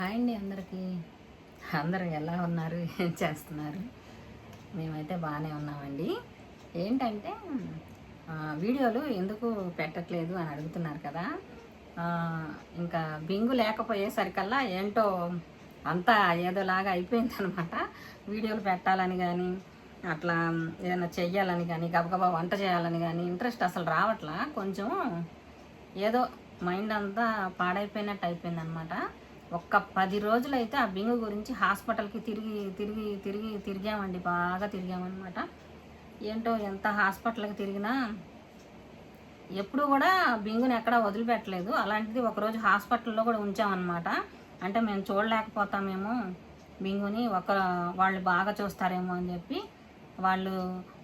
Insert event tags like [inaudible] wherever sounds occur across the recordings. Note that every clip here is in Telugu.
హాయ్ అండి అందరికీ. అందరూ ఎలా ఉన్నారు? ఏం చేస్తున్నారు? మేమైతే బాగానే ఉన్నామండి. ఏంటంటే వీడియోలు ఎందుకు పెట్టట్లేదు అని అడుగుతున్నారు కదా. ఇంకా బింగు లేకపోయేసరికల్లా ఏంటో అంతా ఏదోలాగా అయిపోయింది అనమాట వీడియోలు పెట్టాలని కానీ అట్లా ఏదైనా చెయ్యాలని కానీ గబగబా వంట చేయాలని కానీ ఇంట్రెస్ట్ అసలు రావట్లా. కొంచెం ఏదో మైండ్ అంతా పాడైపోయినట్టు అయిపోయింది అనమాట ఒక్క పది రోజులైతే ఆ బింగు గురించి హాస్పిటల్కి తిరిగి తిరిగి తిరిగి తిరిగామండి. బాగా తిరిగామన్నమాట. ఏంటో ఎంత హాస్పిటల్కి తిరిగినా ఎప్పుడు కూడా బింగుని ఎక్కడా వదిలిపెట్టలేదు. అలాంటిది ఒకరోజు హాస్పిటల్లో కూడా ఉంచామన్నమాట. అంటే మేము చూడలేకపోతామేమో బింగుని ఒక వాళ్ళు బాగా చూస్తారేమో అని చెప్పి వాళ్ళు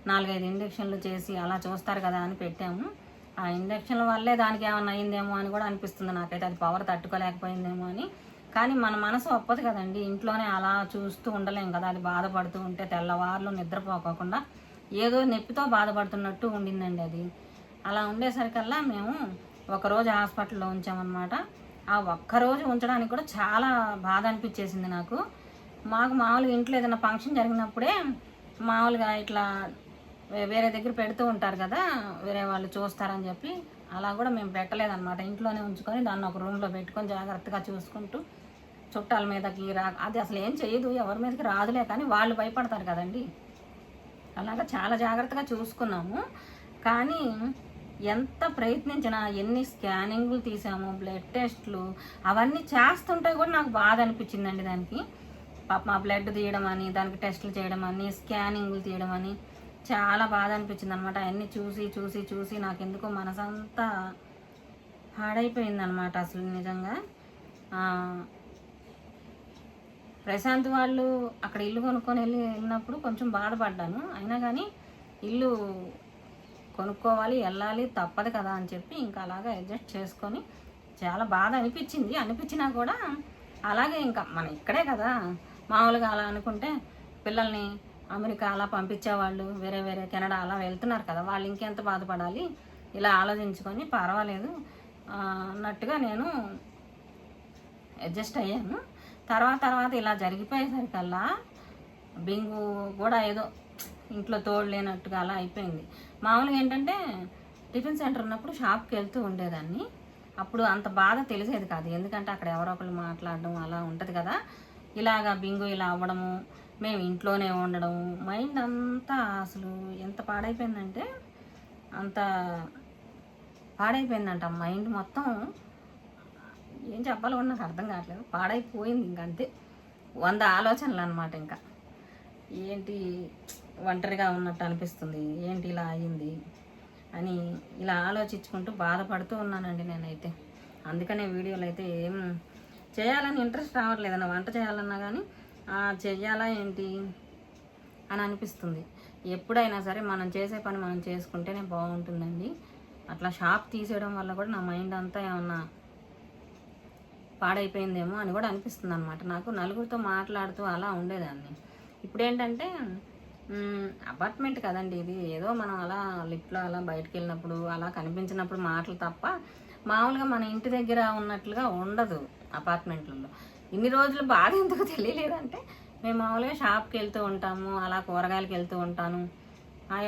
నాలుగైదు ఇంజక్షన్లు చేసి అలా చూస్తారు కదా అని పెట్టాము. ఆ ఇంజక్షన్ల వల్లే దానికి ఏమైనా అయిందేమో అని కూడా అనిపిస్తుంది నాకైతే. అది పవర్ తట్టుకోలేకపోయిందేమో అని. కానీ మన మనసు ఒప్పదు కదండి. ఇంట్లోనే అలా చూస్తూ ఉండలేం కదా. అది బాధపడుతూ ఉంటే తెల్లవారులు నిద్రపోకోకుండా ఏదో నొప్పితో బాధపడుతున్నట్టు ఉండిందండి అది. అలా ఉండేసరికల్లా మేము ఒకరోజు హాస్పిటల్లో ఉంచామన్నమాట. ఆ ఒక్కరోజు ఉంచడానికి కూడా చాలా బాధ అనిపించేసింది నాకు. మాకు మామూలుగా ఇంట్లో ఏదైనా ఫంక్షన్ జరిగినప్పుడే మామూలుగా ఇట్లా వేరే దగ్గర పెడుతూ ఉంటారు కదా వేరే వాళ్ళు చూస్తారని చెప్పి అలా కూడా మేము పెట్టలేదన్నమాట. ఇంట్లోనే ఉంచుకొని దాన్ని ఒక రూమ్లో పెట్టుకొని జాగ్రత్తగా చూసుకుంటూ చుట్టాల మీదకి రా అది అసలు ఏం చేయదు ఎవరి మీదకి రాదులే కానీ వాళ్ళు భయపడతారు కదండి. అలాగా చాలా జాగ్రత్తగా చూసుకున్నాము. కానీ ఎంత ప్రయత్నించినా ఎన్ని స్కానింగ్లు తీసాము బ్లడ్ టెస్ట్లు అవన్నీ చేస్తుంటే కూడా నాకు బాధ అనిపించిందండి దానికి. పాప మా బ్లడ్ తీయడం అని దానికి టెస్టులు చేయడం అని స్కానింగ్లు తీయడం అని చాలా బాధ అనిపించింది అనమాట అవన్నీ చూసి చూసి చూసి నాకు ఎందుకో మనసంతా పాడైపోయిందనమాట అసలు నిజంగా. ప్రశాంత్ వాళ్ళు అక్కడ ఇల్లు కొనుక్కొని వెళ్ళి వెళ్ళినప్పుడు కొంచెం బాధపడ్డాను. అయినా కానీ ఇల్లు కొనుక్కోవాలి వెళ్ళాలి తప్పదు కదా అని చెప్పి ఇంకా అలాగా అడ్జస్ట్ చేసుకొని చాలా బాధ అనిపించింది. అనిపించినా కూడా అలాగే ఇంకా మన ఇక్కడే కదా. మామూలుగా అలా అనుకుంటే పిల్లల్ని అమెరికా అలా పంపించేవాళ్ళు వేరే వేరే కెనడా అలా వెళ్తున్నారు కదా. వాళ్ళు ఇంకెంత బాధపడాలి? ఇలా ఆలోచించుకొని పర్వాలేదు. అన్నట్టుగా నేను అడ్జస్ట్ అయ్యాను. తర్వాత తర్వాత ఇలా జరిగిపోయేసరికల్లా బింగు కూడా ఏదో ఇంట్లో తోడు లేనట్టుగా అలా అయిపోయింది. మామూలుగా ఏంటంటే టిఫిన్ సెంటర్ ఉన్నప్పుడు షాప్కి వెళ్తూ ఉండేదాన్ని. అప్పుడు అంత బాధ తెలిసేది కాదు. ఎందుకంటే అక్కడ ఎవరో ఒకరు మాట్లాడడం అలా ఉంటుంది కదా. ఇలాగా బింగు ఇలా అవ్వడము మేము ఇంట్లోనే ఉండడం మైండ్ అంతా అసలు ఎంత పాడైపోయిందంటే అంత పాడైపోయిందంట. మైండ్ మొత్తం ఏం చెప్పాలో నాకు అర్థం కావట్లేదు. పాడైపోయింది ఇంక అంతే. వంద ఆలోచనలు అనమాట ఇంకా. ఏంటి ఒంటరిగా ఉన్నట్టు అనిపిస్తుంది? ఏంటి ఇలా అయింది అని ఇలా ఆలోచించుకుంటూ బాధపడుతూ ఉన్నానండి నేనైతే. అందుకనే వీడియోలు అయితే ఏం చేయాలని ఇంట్రెస్ట్ రావట్లేదన్న వంట చేయాలన్నా కానీ చేయాలా చెయ్యాలా ఏంటి అని అనిపిస్తుంది. ఎప్పుడైనా సరే మనం చేసే పని మనం చేసుకుంటేనే బాగుంటుందండి. అట్లా షాప్ తీసేయడం వల్ల కూడా నా మైండ్ అంతా ఏమన్నా పాడైపోయిందేమో అని కూడా అనిపిస్తుంది అనమాట నాకు నలుగురితో మాట్లాడుతూ అలా ఉండేదాన్ని. ఇప్పుడు ఏంటంటే అపార్ట్మెంట్ కదండి ఇది. ఏదో మనం అలా లిఫ్ట్లో అలా బయటకు వెళ్ళినప్పుడు అలా కనిపించినప్పుడు మాటలు తప్ప మామూలుగా మన ఇంటి దగ్గర ఉన్నట్లుగా ఉండదు అపార్ట్మెంట్లలో. ఇన్ని రోజులు బాధ ఎందుకు తెలియలేదంటే మేము మామూలుగా షాప్కి వెళ్తూ ఉంటాము అలా కూరగాయలకు వెళ్తూ ఉంటాను.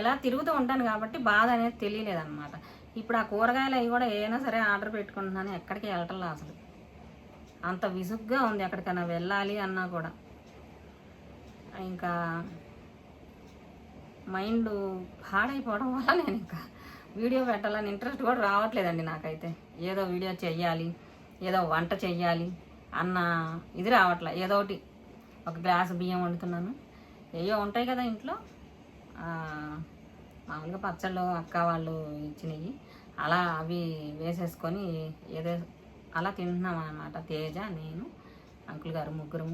ఇలా తిరుగుతూ ఉంటాను కాబట్టి బాధ అనేది తెలియలేదన్నమాట. ఇప్పుడు ఆ కూరగాయలు అవి కూడా ఏదైనా సరే ఆర్డర్ పెట్టుకుంటున్నాను ఎక్కడికి వెళ్ళటం అసలు. అంత విసుగ్గా ఉంది ఎక్కడికైనా వెళ్ళాలి అన్నా కూడా. ఇంకా మైండ్ పాడైపోవడం వల్ల నేను ఇంకా వీడియో పెట్టాలని ఇంట్రెస్ట్ కూడా రావట్లేదండి నాకైతే. ఏదో వీడియో చెయ్యాలి ఏదో వంట చెయ్యాలి అన్న ఇది రావట్లే. ఏదో ఒకటి ఒక గ్లాస్ బియ్యం వండుతున్నాను. ఏయో ఉంటాయి కదా ఇంట్లో. మామూలుగా పచ్చళ్ళు అక్క వాళ్ళు ఇచ్చినవి. అలా అవి వేసేసుకొని ఏదో అలా తింటున్నాం అనమాట తేజ నేను అంకుల్ గారు ముగ్గురు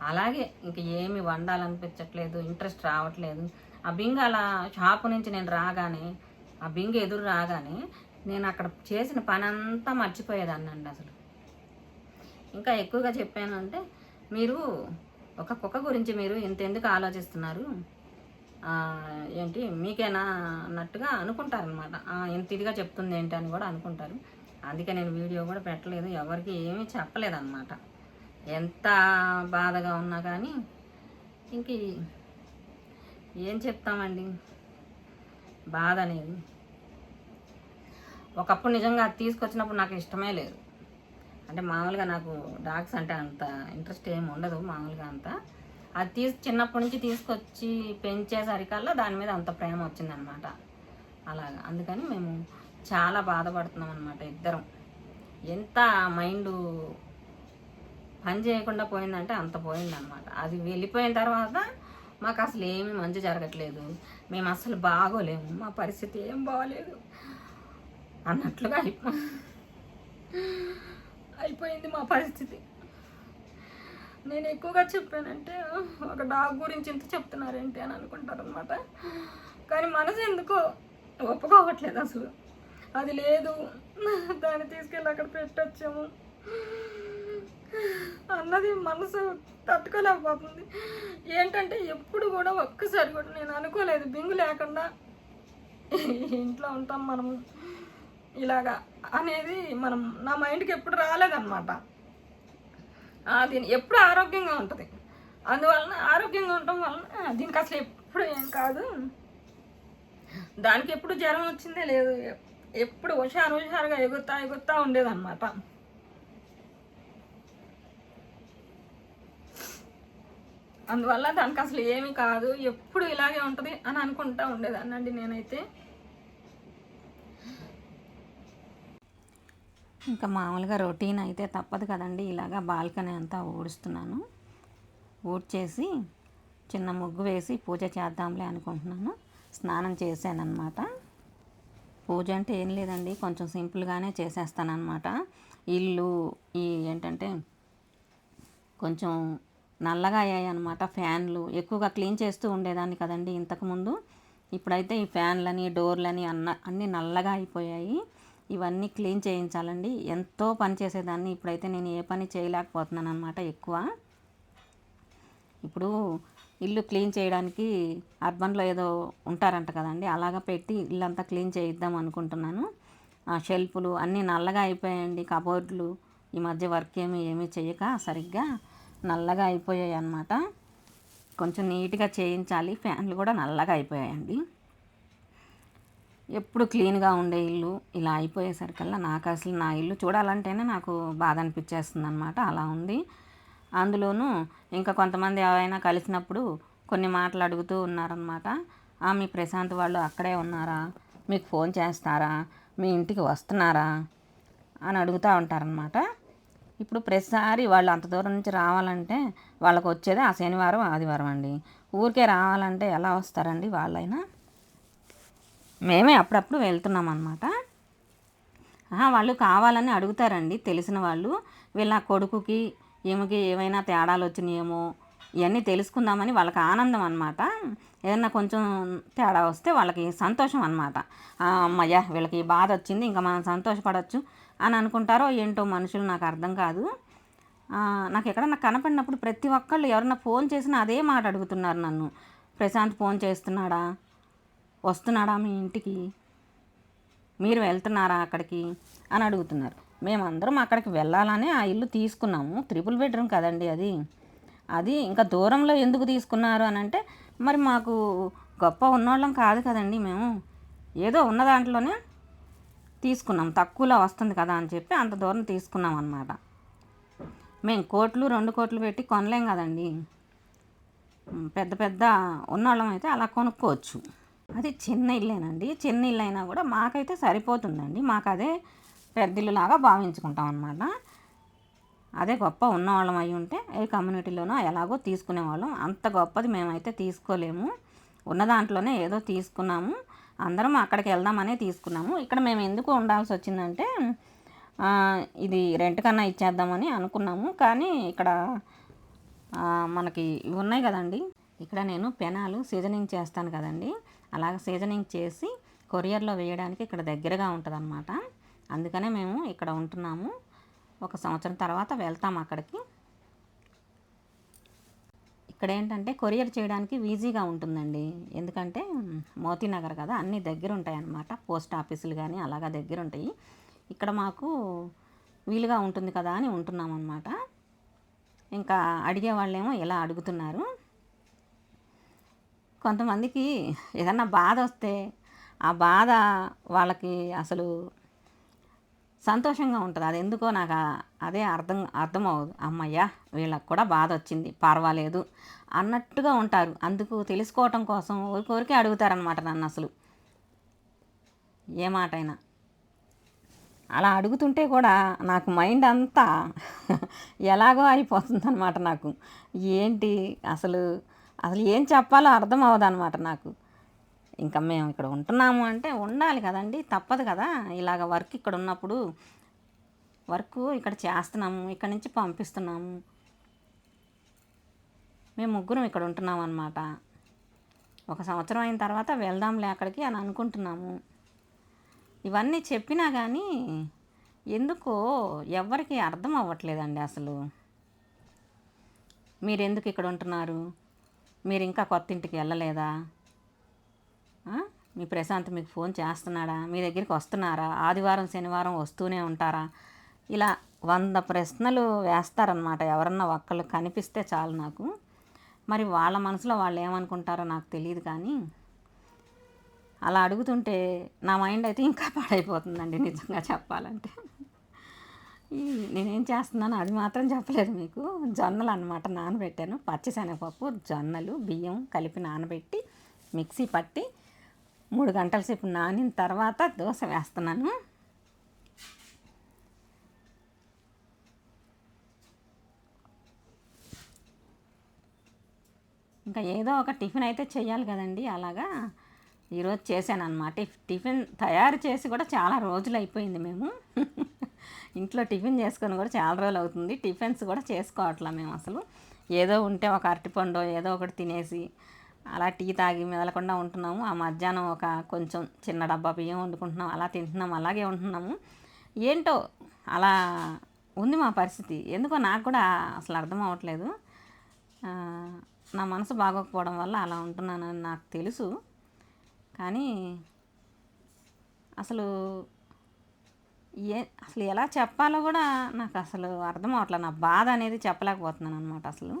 అలాగే ఇంక ఏమి వండాలనిపించట్లేదు ఇంట్రెస్ట్ రావట్లేదు. ఆ బింగ్ అలా షాపు నుంచి నేను రాగానే ఆ బింగ్ ఎదురు రాగానే నేను అక్కడ చేసిన పని అంతా మర్చిపోయేదాన్ని అండి అసలు. ఇంకా ఎక్కువగా చెప్పాను అంటే మీరు ఒక కుక్క గురించి మీరు ఇంత ఎందుకు ఆలోచిస్తున్నారు ఏంటి మీకేనా అన్నట్టుగా అనుకుంటారనమాట ఇంత ఇదిగా చెప్తుంది ఏంటి అని కూడా అనుకుంటారు. అందుకే నేను వీడియో కూడా పెట్టలేదు. ఎవరికి ఏమీ చెప్పలేదన్నమాట. ఎంత బాధగా ఉన్నా కానీ ఇంక ఏం చెప్తామండి? బాధ అనేది. ఒకప్పుడు నిజంగా అది తీసుకొచ్చినప్పుడు నాకు ఇష్టమే లేదు. అంటే మామూలుగా నాకు డాగ్స్ అంటే అంత ఇంట్రెస్ట్ ఏమి ఉండదు మామూలుగా అంత. అది తీసి చిన్నప్పటి నుంచి తీసుకొచ్చి పెంచేసరికల్లా దాని మీద అంత ప్రేమ వచ్చిందనమాట అలాగా. అందుకని మేము చాలా బాధపడుతున్నాం అనమాట ఇద్దరం. ఎంత మైండ్ పని చేయకుండా పోయిందంటే అంత పోయిందనమాట అది వెళ్ళిపోయిన తర్వాత మాకు అసలు ఏమి మంచి జరగట్లేదు. మేము అసలు బాగోలేము. మా పరిస్థితి ఏం బాగోలేదు. అన్నట్లుగా అయిపో అయిపోయింది మా పరిస్థితి. నేను ఎక్కువగా చెప్పానంటే ఒక డాగ్ గురించి ఇంత చెప్తున్నారేంటి అని అనుకుంటారు అనమాట కానీ మనసు ఎందుకో ఒప్పుకోవట్లేదు అసలు. అది లేదు. దాన్ని తీసుకెళ్ళి అక్కడ పెట్టొచ్చాము. అన్నది మనసు తట్టుకోలేకపోతుంది. ఏంటంటే ఎప్పుడు కూడా ఒక్కసారి కూడా నేను అనుకోలేదు. బింగు లేకుండా ఇంట్లో ఉంటాం మనము. ఇలాగా అనేది మనం నా మైండ్కి ఎప్పుడు రాలేదన్నమాట. అది ఎప్పుడు ఆరోగ్యంగా ఉంటుంది. అందువలన ఆరోగ్యంగా ఉండటం వలన దీనికి అసలు ఎప్పుడు ఏం కాదు. దానికి ఎప్పుడు జ్వరం వచ్చిందే లేదు. ఎప్పుడు హుషారు హుషారుగా ఎగురుతా ఎగురుతా ఉండేదన్నమాట. అందువల్ల దానికి అసలు ఏమీ కాదు ఎప్పుడు ఇలాగే ఉంటుంది అని అనుకుంటా ఉండేదాన్నండి నేనైతే. ఇంకా మామూలుగా రొటీన్ అయితే తప్పదు కదండి ఇలాగా బాల్కనీ అంతా ఊడుస్తున్నాను. ఊడ్చేసి చిన్న ముగ్గు వేసి పూజ చేద్దాంలే అనుకుంటున్నాను. స్నానం చేశానమాట పూజ అంటే ఏం లేదండి. కొంచెం సింపుల్గానే చేసేస్తానమాట ఇల్లు ఈ ఏంటంటే కొంచెం నల్లగా అయ్యాయి అనమాట ఫ్యాన్లు. ఎక్కువగా క్లీన్ చేస్తూ ఉండేదాన్ని కదండి ఇంతకుముందు ఇప్పుడైతే ఈ ఫ్యాన్లని డోర్లని అన్న అన్నీ నల్లగా అయిపోయాయి. ఇవన్నీ క్లీన్ చేయించాలండి. ఎంతో పని చేసేదాన్ని. ఇప్పుడైతే నేను ఏ పని చేయలేకపోతున్నాను అనమాట ఎక్కువ. ఇప్పుడు ఇల్లు క్లీన్ చేయడానికి అర్బన్లో ఏదో ఉంటారంట కదండి అలాగా పెట్టి ఇల్లంతా క్లీన్ చేయిద్దాం అనుకుంటున్నాను. ఆ షెల్ఫ్లు అన్నీ నల్లగా అయిపోయాయండి కబోర్డ్లు ఈ మధ్య వర్క్ ఏమి ఏమీ చేయక సరిగ్గా నల్లగా అయిపోయాయి అన్నమాట. కొంచెం నీట్గా చేయించాలి ఫ్యాన్లు కూడా నల్లగా అయిపోయాయండి. ఎప్పుడు క్లీన్గా ఉండే ఇల్లు ఇలా అయిపోయేసరికల్లా నాకు అసలు నా ఇల్లు చూడాలంటేనే నాకు బాధ అనిపించేస్తుంది అనమాట అలా ఉంది. అందులోనూ ఇంకా కొంతమంది ఎవరైనా కలిసినప్పుడు కొన్ని మాటలు అడుగుతూ ఉన్నారనమాట మీ ప్రశాంత్ వాళ్ళు అక్కడే ఉన్నారా? మీకు ఫోన్ చేస్తారా? మీ ఇంటికి వస్తున్నారా? అని అడుగుతూ ఉంటారనమాట ఇప్పుడు ప్రతిసారి వాళ్ళు అంత దూరం నుంచి రావాలంటే వాళ్ళకు వచ్చేది ఆ శనివారం ఆదివారం అండి. ఊరికే రావాలంటే ఎలా వస్తారండి వాళ్ళైనా? మేమే అప్పుడప్పుడు వెళ్తున్నాం అనమాట వాళ్ళు కావాలని అడుగుతారండి తెలిసిన వాళ్ళు. వీళ్ళ కొడుకుకి ఈమెకి ఏమైనా తేడాలు వచ్చినాయేమో ఇవన్నీ తెలుసుకుందామని వాళ్ళకి ఆనందం అనమాట ఏదన్నా కొంచెం తేడా వస్తే వాళ్ళకి సంతోషం అనమాట అమ్మయ్య వీళ్ళకి బాధ వచ్చింది ఇంకా మనం సంతోషపడవచ్చు అని అనుకుంటారో ఏంటో మనుషులు నాకు అర్థం కాదు. నాకు ఎక్కడన్నా కనపడినప్పుడు ప్రతి ఒక్కళ్ళు ఎవరన్నా ఫోన్ చేసినా అదే మాట అడుగుతున్నారు నన్ను. ప్రశాంత్ ఫోన్ చేస్తున్నాడా? వస్తున్నాడా మీ ఇంటికి? మీరు వెళ్తున్నారా అక్కడికి? అని అడుగుతున్నారు. మేమందరం అక్కడికి వెళ్ళాలని ఆ ఇల్లు తీసుకున్నాము. త్రిపుల్ బెడ్రూమ్ కదండి అది. అది ఇంకా దూరంలో ఎందుకు తీసుకున్నారు అని అంటే మరి మాకు గొప్ప ఉన్నోళ్ళం కాదు కదండి మేము. ఏదో ఉన్న దాంట్లోనే తీసుకున్నాం. తక్కువలో వస్తుంది కదా అని చెప్పి అంత దూరం తీసుకున్నాం అనమాట మేము కోట్లు రెండు కోట్లు పెట్టి కొనలేం కదండి. పెద్ద పెద్ద ఉన్నోళ్ళం అయితే అలా కొనుక్కోవచ్చు. అది చిన్న ఇల్లేనండి. చిన్న ఇల్లు అయినా కూడా మాకైతే సరిపోతుందండి. మాకు అదే పెద్దిల్లులాగా భావించుకుంటాం అనమాట అదే గొప్ప ఉన్నవాళ్ళం అయి ఉంటే ఏ కమ్యూనిటీలోనో ఎలాగో తీసుకునేవాళ్ళం. అంత గొప్పది మేమైతే తీసుకోలేము. ఉన్న దాంట్లోనే ఏదో తీసుకున్నాము. అందరం అక్కడికి వెళ్దామనే తీసుకున్నాము. ఇక్కడ మేము ఎందుకు ఉండాల్సి వచ్చిందంటే ఇది రెంట్ కన్నా ఇచ్చేద్దామని అనుకున్నాము. కానీ ఇక్కడ మనకి ఇవి ఉన్నాయి కదండి. ఇక్కడ నేను పెనాలు సీజనింగ్ చేస్తాను కదండి. అలాగ సీజనింగ్ చేసి కొరియర్లో వేయడానికి ఇక్కడ దగ్గరగా ఉంటుంది అందుకనే మేము ఇక్కడ ఉంటున్నాము. ఒక సంవత్సరం తర్వాత వెళ్తాం అక్కడికి. ఇక్కడ ఏంటంటే కొరియర్ చేయడానికి ఈజీగా ఉంటుందండి. ఎందుకంటే మోతీనగర్ కదా అన్నీ దగ్గర ఉంటాయి అన్నమాట పోస్ట్ ఆఫీసులు కానీ అలాగా దగ్గర ఉంటాయి. ఇక్కడ మాకు వీలుగా ఉంటుంది కదా అని ఉంటున్నాం అనమాట ఇంకా అడిగే వాళ్ళేమో ఇలా అడుగుతున్నారు. కొంతమందికి ఏదన్నా బాధ వస్తే ఆ బాధ వాళ్ళకి అసలు సంతోషంగా ఉంటుంది. అది ఎందుకో నాకు అదే అర్థం అర్థం అమ్మయ్యా వీళ్ళకి కూడా బాధ వచ్చింది. పర్వాలేదు అన్నట్టుగా ఉంటారు. అందుకు తెలుసుకోవటం కోసం ఊరికోరికే అడుగుతారనమాట నన్ను అసలు. ఏ మాటైనా. అలా అడుగుతుంటే కూడా నాకు మైండ్ అంతా [laughs] ఎలాగో అయిపోతుందన్నమాట నాకు. ఏంటి అసలు అసలు ఏం చెప్పాలో అర్థం అవ్వదు అనమాట నాకు. ఇంకా మేము ఇక్కడ ఉంటున్నాము అంటే ఉండాలి కదండి తప్పదు కదా. ఇలాగ వర్క్ ఇక్కడ ఉన్నప్పుడు వర్క్ ఇక్కడ చేస్తున్నాము ఇక్కడ నుంచి పంపిస్తున్నాము. మేము ముగ్గురం ఇక్కడ ఉంటున్నాం అనమాట ఒక సంవత్సరం అయిన తర్వాత వెళ్దాంలే అక్కడికి అని అనుకుంటున్నాము. ఇవన్నీ చెప్పినా కానీ ఎందుకో ఎవరికి అర్థం అవ్వట్లేదండి అసలు. మీరెందుకు ఇక్కడ ఉంటున్నారు? మీరు ఇంకా కొత్త ఇంటికి వెళ్ళలేదా? మీ ప్రశాంత్ మీకు ఫోన్ చేస్తున్నాడా? మీ దగ్గరికి వస్తున్నారా? ఆదివారం శనివారం వస్తూనే ఉంటారా? ఇలా వంద ప్రశ్నలు వేస్తారనమాట ఎవరన్నా ఒక్కళ్ళు కనిపిస్తే చాలు నాకు. మరి వాళ్ళ మనసులో వాళ్ళు ఏమనుకుంటారో నాకు తెలియదు కానీ అలా అడుగుతుంటే నా మైండ్ అయితే ఇంకా [laughs] పాడైపోతుందండి నిజంగా చెప్పాలంటే. నేనేం చేస్తున్నాను అది మాత్రం చెప్పలేదు మీకు. జొన్నలు అనమాట నానబెట్టాను. పచ్చిశనగపప్పు జొన్నలు బియ్యం కలిపి నానబెట్టి మిక్సీ పట్టి మూడు గంటల సేపు నానిన తర్వాత దోశ వేస్తున్నాను. ఇంకా ఏదో ఒక టిఫిన్ అయితే చేయాలి కదండి అలాగా ఈరోజు చేశాను అనమాట టిఫిన్ తయారు చేసి కూడా చాలా రోజులు అయిపోయింది మేము. ఇంట్లో టిఫిన్ చేసుకొని కూడా చాలా రోజులు అవుతుంది. టిఫిన్స్ కూడా చేసుకోవట్లా మేము అసలు. ఏదో ఉంటే ఒక అరటిపండు ఏదో ఒకటి తినేసి అలా టీ తాగి మెదలకుండా ఉంటున్నాము. ఆ మధ్యాహ్నం ఒక కొంచెం చిన్న డబ్బా బియ్యం వండుకుంటున్నాం. అలా తింటున్నాం. అలాగే ఉంటున్నాము. ఏంటో అలా ఉంది మా పరిస్థితి. ఎందుకో నాకు కూడా అసలు అర్థం అవ్వట్లేదు. నా మనసు బాగోకపోవడం వల్ల అలా ఉంటున్నానని నాకు తెలుసు. కానీ అసలు ఏ అసలు ఎలా చెప్పాలో కూడా నాకు అసలు అర్థం అవట్లేదు నా బాధ అనేది చెప్పలేకపోతున్నాను అనమాట అసలు.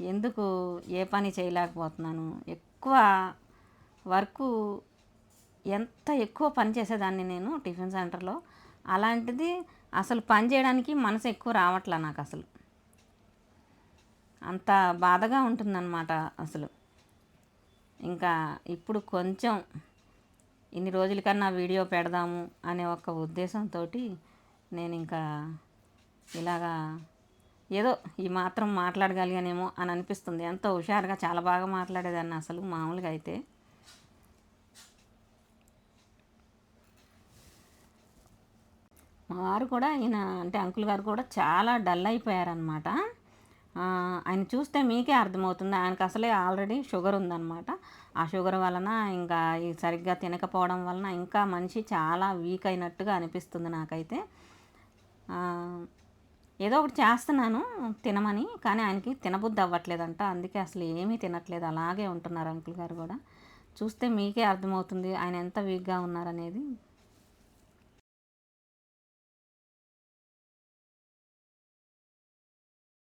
ఎందుకు ఏ పని చేయలేకపోతున్నాను? ఎక్కువ వర్కు ఎంత ఎక్కువ పని చేసేదాన్ని నేను టిఫిన్ సెంటర్లో? అలాంటిది అసలు పని చేయడానికి మనసు ఎక్కువ రావట్లే నాకు అసలు. అంత బాధగా ఉంటుందన్నమాట అసలు. ఇంకా ఇప్పుడు కొంచెం ఇన్ని రోజుల కన్నా వీడియో పెడదాము అనే ఒక ఉద్దేశంతో నేను ఇంకా ఇలాగా ఏదో ఈ మాత్రం మాట్లాడగలిగానేమో అని అనిపిస్తుంది. ఎంతో హుషారుగా చాలా బాగా మాట్లాడేదాన్ని అసలు మామూలుగా అయితే. మా వారు కూడా ఈయన అంటే అంకుల్ గారు కూడా చాలా డల్ అయిపోయారనమాట ఆయన చూస్తే మీకే అర్థమవుతుంది. ఆయనకు అసలే ఆల్రెడీ షుగర్ ఉందన్నమాట. ఆ షుగర్ వలన ఇంకా ఈ సరిగ్గా తినకపోవడం వలన ఇంకా మనిషి చాలా వీక్ అయినట్టుగా అనిపిస్తుంది నాకైతే. ఏదో ఒకటి చేస్తున్నాను తినమని కానీ ఆయనకి తినబుద్ధి అవ్వట్లేదంట. అందుకే అసలు ఏమీ తినట్లేదు. అలాగే ఉంటున్నారు అంకుల్ గారు కూడా. చూస్తే మీకే అర్థమవుతుంది ఆయన ఎంత వీక్గా ఉన్నారనేది.